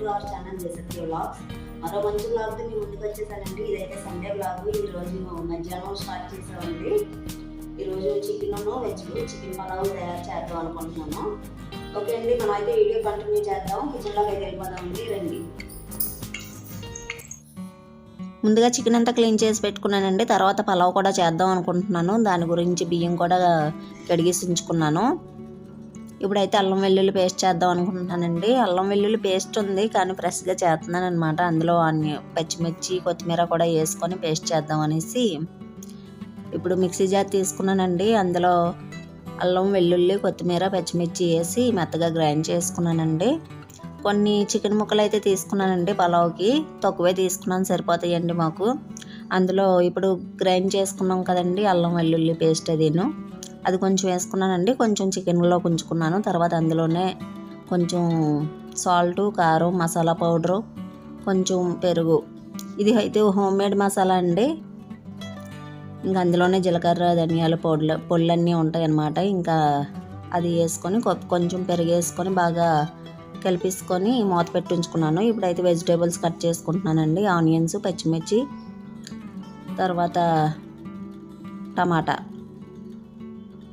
To our channel జసక్తి vlogs మరో మంచి వ్లాగ్తో మీ ముందుకు వచ్చేసానండి. ఇదైతే సండే వ్లాగ్ ఈ రోజు మధ్యాహ్నం స్టార్ట్ చేసామండి ఈరోజు చికెన్ వెజ్ చికెన్ పలావ్ తయారు చేద్దాం అనుకుంటున్నాను. ఓకే అండి మనం అయితే వీడియో కంటిన్యూ చేద్దాం. కిచెన్లోకి అయితే వెళ్ళిపోదామండి రండి. ముందుగా చికెన్ అంతా క్లీన్ చేసి పెట్టుకున్నానండి. తర్వాత పలావ్ కూడా చేద్దాం అనుకుంటున్నాను. దాని గురించి బియ్యం కూడా కడిగేసి ఉంచుకున్నాను. ఇప్పుడైతే అల్లం వెల్లుల్లి పేస్ట్ చేద్దాం అనుకుంటున్నానండి. అల్లం వెల్లుల్లి పేస్ట్ ఉంది కానీ ఫ్రెష్గా చేస్తున్నాను అనమాట అందులో అన్ని పచ్చిమిర్చి కొత్తిమీర కూడా వేసుకొని పేస్ట్ చేద్దాం అనేసి ఇప్పుడు మిక్సీ జార్ తీసుకున్నానండి. అందులో అల్లం వెల్లుల్లి కొత్తిమీర పచ్చిమిర్చి వేసి మెత్తగా గ్రైండ్ చేసుకున్నానండి. కొన్ని చికెన్ ముక్కలు అయితే తీసుకున్నానండి పలావ్కి. తక్కువే తీసుకున్నాను సరిపోతాయండి మాకు. అందులో ఇప్పుడు గ్రైండ్ చేసుకున్నాం కదండి అల్లం వెల్లుల్లి పేస్ట్ అదిను. అది కొంచెం వేసుకున్నానండి. కొంచెం చికెన్లో ఉంచుకున్నాను తర్వాత అందులోనే కొంచెం సాల్ట్ కారం మసాలా పౌడరు కొంచెం పెరుగు. ఇది అయితే హోమ్ మేడ్ మసాలా అండి. ఇంకా అందులోనే జీలకర్ర ధనియాల పొడులు పొళ్ళన్నీ ఉంటాయన్నమాట. ఇంకా అది వేసుకొని కొ- కొంచెం పెరుగు వేసుకొని బాగా కలిపేసుకొని మూత పెట్టి ఉంచుకున్నాను. ఇప్పుడైతే వెజిటేబుల్స్ కట్ చేసుకుంటున్నానండి. ఆనియన్స్ పచ్చిమిర్చి తర్వాత టమాటా.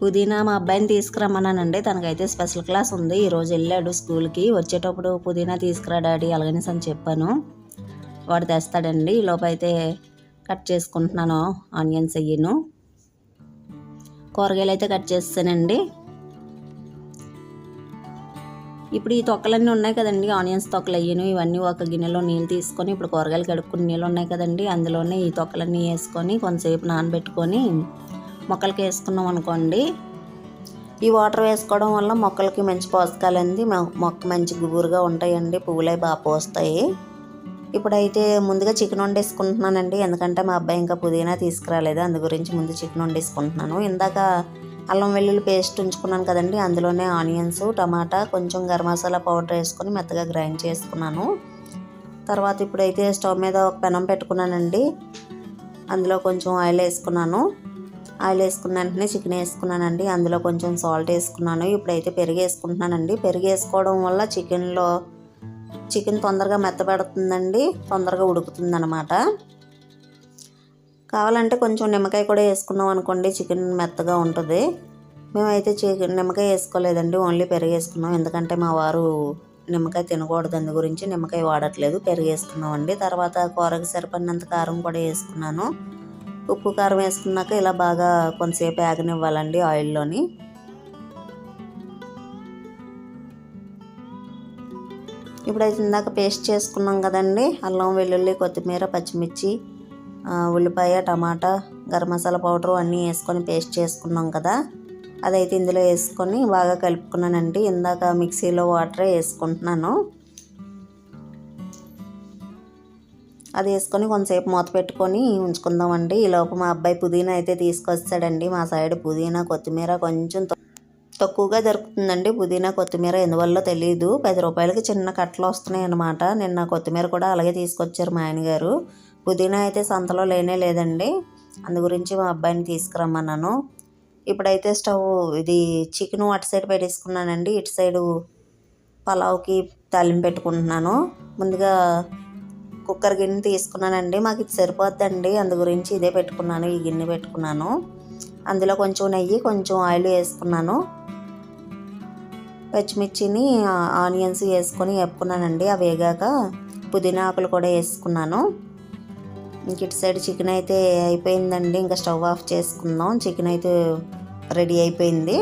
పుదీనా మా అబ్బాయిని తీసుకురమ్మన్నానండి. తనకైతే స్పెషల్ క్లాస్ ఉంది. ఈరోజు వెళ్ళాడు స్కూల్కి. వచ్చేటప్పుడు పుదీనా తీసుకురా డాడీ అలాగనేసి అని చెప్పాను. వాడు తెస్తాడండి. ఈ అయితే కట్ చేసుకుంటున్నాను. ఆనియన్స్ అయ్యను కూరగాయలు అయితే కట్ చేస్తానండి. ఇప్పుడు ఈ తొక్కలన్నీ ఉన్నాయి కదండి. ఆనియన్స్ తొక్కలు అయ్యాను ఇవన్నీ ఒక గిన్నెలో నీళ్ళు తీసుకొని ఇప్పుడు కూరగాయలు కడుక్కుని నీళ్ళు ఉన్నాయి కదండి. అందులోనే ఈ తొక్కలన్నీ వేసుకొని కొంతసేపు నానబెట్టుకొని మొక్కలకి వేసుకున్నాం అనుకోండి. ఈ వాటర్ వేసుకోవడం వల్ల మొక్కలకి మంచి పోషకాలు అంది మొక్క మంచి గుబురుగా ఉంటాయండి. పువ్వులే బాగా పోస్తాయి. ఇప్పుడైతే ముందుగా చికెన్ వండేసుకుంటున్నానండి. ఎందుకంటే మా అబ్బాయి ఇంకా పుదీనా తీసుకురాలేదు. అందు గురించి ముందు చికెన్ వండేసుకుంటున్నాను. ఇందాక అల్లం వెల్లుల్లి పేస్ట్ ఉంచుకున్నాను కదండి. అందులోనే ఆనియన్స్ టమాటా కొంచెం గరం మసాలా పౌడర్ వేసుకొని మెత్తగా గ్రైండ్ చేసుకున్నాను. తర్వాత ఇప్పుడైతే స్టవ్ మీద ఒక పెనం పెట్టుకున్నానండి. అందులో కొంచెం ఆయిల్ వేసుకున్నాను. ఆయిల్ వేసుకున్న వెంటనే చికెన్ వేసుకున్నానండి. అందులో కొంచెం సాల్ట్ వేసుకున్నాను. ఇప్పుడైతే పెరుగు వేసుకుంటున్నానండి. పెరుగు వేసుకోవడం వల్ల చికెన్లో చికెన్ తొందరగా మెత్తబడుతుందండి. తొందరగా ఉడుకుతుంది అనమాట కావాలంటే కొంచెం నిమ్మకాయ కూడా వేసుకున్నాం అనుకోండి చికెన్ మెత్తగా ఉంటుంది. మేమైతే చికెన్ నిమ్మకాయ వేసుకోలేదండి. ఓన్లీ పెరుగు వేసుకున్నాం. ఎందుకంటే మా వారు నిమ్మకాయ తినకూడదు. అందు గురించి నిమ్మకాయ వాడట్లేదు. పెరుగు వేసుకున్నామండి. తర్వాత కూరకు సరిపడినంత కారం కూడా వేసుకున్నాను. ఉప్పు కారం వేసుకున్నాక ఇలా బాగా కొంతసేపు ఆగనివ్వాలండి ఆయిల్లోని. ఇప్పుడైతే ఇందాక పేస్ట్ చేసుకున్నాం కదండి అల్లం వెల్లుల్లి కొత్తిమీర పచ్చిమిర్చి ఉల్లిపాయ టమాటా గరం మసాలా పౌడరు అన్నీ వేసుకొని పేస్ట్ చేసుకున్నాం కదా. అదైతే ఇందులో వేసుకొని బాగా కలుపుకున్నానండి. ఇందాక మిక్సీలో వాటర్ వేసుకుంటున్నాను. అది వేసుకొని కొంతసేపు మూత పెట్టుకొని ఉంచుకుందామండి. ఈ లోపు మా అబ్బాయి పుదీనా అయితే తీసుకొస్తాడండి. మా సైడ్ పుదీనా కొత్తిమీర కొంచెం తక్కువగా దొరుకుతుందండి. పుదీనా కొత్తిమీర ఎందువల్ల తెలియదు పది రూపాయలకి చిన్న కట్టలు వస్తున్నాయి అన్నమాట నిన్న కొత్తిమీర కూడా అలాగే తీసుకొచ్చారు మా ఆయన గారు. పుదీనా అయితే సంతలో లేనే లేదండి. అందు గురించి మా అబ్బాయిని తీసుకురమ్మన్నాను. ఇప్పుడైతే స్టవ్ ఇది చికెన్ అటు సైడ్ పెట్టేసుకున్నానండి. ఇటు సైడు పలావ్కి తాలింపు పెట్టుకుంటున్నాను. ముందుగా కుక్కర్ గిన్నె తీసుకున్నానండి. మాకు ఇది సరిపోద్దండి. అందు గురించి ఇదే పెట్టుకున్నాను ఈ గిన్నె పెట్టుకున్నాను. అందులో కొంచెం నెయ్యి కొంచెం ఆయిల్ వేసుకున్నాను. పచ్చిమిర్చిని ఆనియన్స్ వేసుకొని వేపుకున్నానండి. అవి వేగాక పుదీనా ఆకులు కూడా వేసుకున్నాను. ఇంక ఇటు సైడ్ చికెన్ అయితే అయిపోయిందండి. ఇంకా స్టవ్ ఆఫ్ చేసుకుందాం. చికెన్ అయితే రెడీ అయిపోయింది.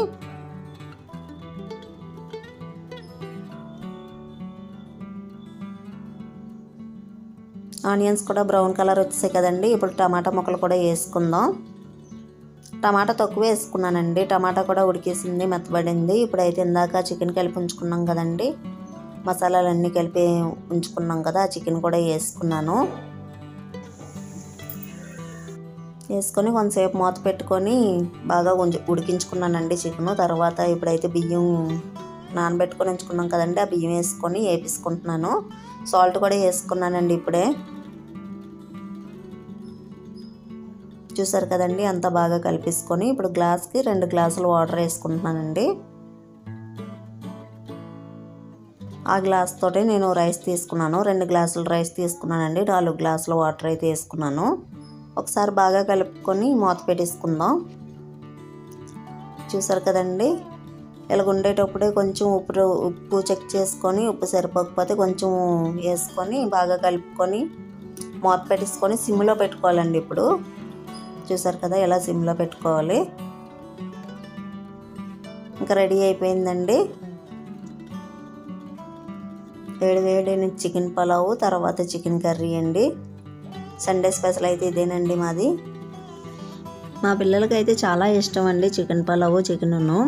ఆనియన్స్ కూడా బ్రౌన్ కలర్ వచ్చాయి కదండి. ఇప్పుడు టమాటా ముక్కలు కూడా వేసుకుందాం. టమాటా తక్కువ వేసుకున్నానండి. టమాటా కూడా ఉడికేసింది మెత్తబడింది. ఇప్పుడైతే ఇందాక చికెన్ కలిపి ఉంచుకున్నాం కదండి. మసాలాలన్నీ కలిపి ఉంచుకున్నాం కదా ఆ చికెన్ కూడా వేసుకున్నాను. వేసుకొని కొంతసేపు మూత పెట్టుకొని బాగా కొంచెం ఉడికించుకున్నానండి చికెన్. తర్వాత ఇప్పుడైతే బియ్యం నానబెట్టుకొని ఉంచుకున్నాం కదండి. ఆ బియ్యం వేసుకొని వేపించుకుంటున్నాను సాల్ట్ కూడా వేసుకున్నానండి ఇప్పుడే. చూసారు కదండి అంతా బాగా కలిపేసుకొని ఇప్పుడు గ్లాస్కి రెండు గ్లాసులు వాటర్ వేసుకుంటున్నానండి. ఆ గ్లాస్ తోటి నేను రైస్ తీసుకున్నాను రెండు గ్లాసులు రైస్ తీసుకున్నానండి నాలుగు గ్లాసులు వాటర్ అయితే వేసుకున్నాను. ఒకసారి బాగా కలుపుకొని మూత పెట్టేసుకుందాం. చూసారు కదండి ఇలాగ ఉండేటప్పుడే కొంచెం ఉప్పు ఉప్పు చెక్ చేసుకొని ఉప్పు సరిపోకపోతే కొంచెం వేసుకొని బాగా కలుపుకొని మూత పెట్టేసుకొని సిమ్లో పెట్టుకోవాలండి ఇప్పుడు. చూసారు కదా ఇలా సిమ్లో పెట్టుకోవాలి. ఇంకా రెడీ అయిపోయిందండి. వేడి వేడి చికెన్ పలావు తర్వాత చికెన్ కర్రీ అండి. సండే స్పెషల్ అయితే ఇదేనండి మాది. మా పిల్లలకి అయితే చాలా ఇష్టం అండి చికెన్ పలావు చికెన్ను.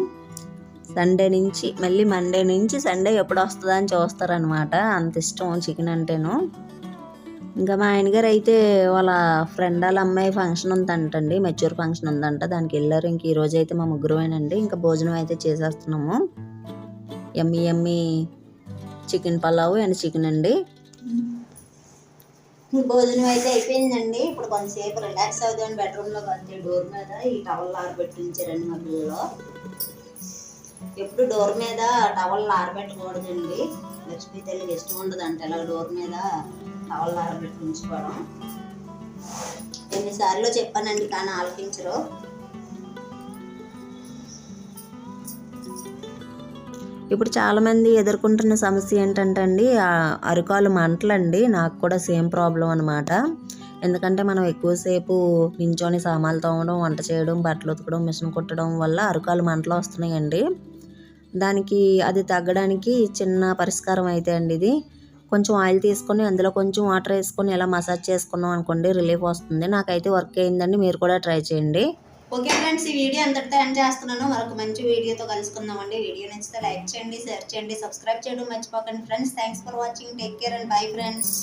సండే నుంచి మళ్ళీ మండే నుంచి సండే ఎప్పుడు వస్తుందని అని చూస్తారనమాట అంత ఇష్టం చికెన్ అంటేను. ఇంకా మా ఆయనగారు అయితే వాళ్ళ ఫ్రెండ్ వాళ్ళ అమ్మాయి ఫంక్షన్ ఉందంటండి మెచ్యూర్ ఫంక్షన్ ఉందంట. దానికి వెళ్ళారు. ఇంక ఈరోజు అయితే మా ముగ్గురమేనండి. ఇంకా భోజనం అయితే చేసేస్తున్నాము. ఎమ్మి ఎమ్మి చికెన్ పలావ్ అండ్ చికెన్ అండి. భోజనం అయితే అయిపోయిందండి. ఇప్పుడు కొంతసేపు రిలాక్స్ అవుదామని బెడ్రూమ్లో కొంచెం డోర్ మీద ఈ టవల్ ఆరబెట్టి ఉంచారండి మా పిల్లలు. ఎప్పుడు డోర్ మీద టవల్ ఆరబెట్టకూడదండి. లక్ష్మీ తల్లికి ఇష్టం ఉండదు అంటే ఇలా డోర్ మీద టవల్ ఆరబెట్టి ఉంచుకోవడం ఎన్నిసార్లు చెప్పానండి కానీ ఆలకించరు. ఇప్పుడు చాలామంది ఎదుర్కొంటున్న సమస్య ఏంటంటే అండి అరకాలు మంటలండి. నాకు కూడా సేమ్ ప్రాబ్లం అనమాట ఎందుకంటే మనం ఎక్కువసేపు నించొని సామాన్లు తోమడం వంట చేయడం బట్టలు ఉతకడం మిషన్ కుట్టడం వల్ల అరకాలు మంటలు వస్తున్నాయండి. దానికి అది తగ్గడానికి చిన్న పరిష్కారం అయితే అండి ఇది. కొంచెం ఆయిల్ తీసుకొని అందులో కొంచెం వాటర్ వేసుకొని ఇలా మసాజ్ చేసుకున్నాం అనుకోండి రిలీఫ్ వస్తుంది. నాకైతే వర్క్ అయిందండి మీరు కూడా ట్రై చేయండి. ఓకే ఫ్రెండ్స్ ఈ వీడియో అంతటితో ఎండ్ చేస్తున్నాను. మరొక మంచి వీడియోతో కలుసుకుందామండి. వీడియో నచ్చితే లైక్ చేయండి షేర్ చేయండి సబ్స్క్రైబ్ చేయడం మర్చిపోకండి. Friends thanks for watching take care and bye friends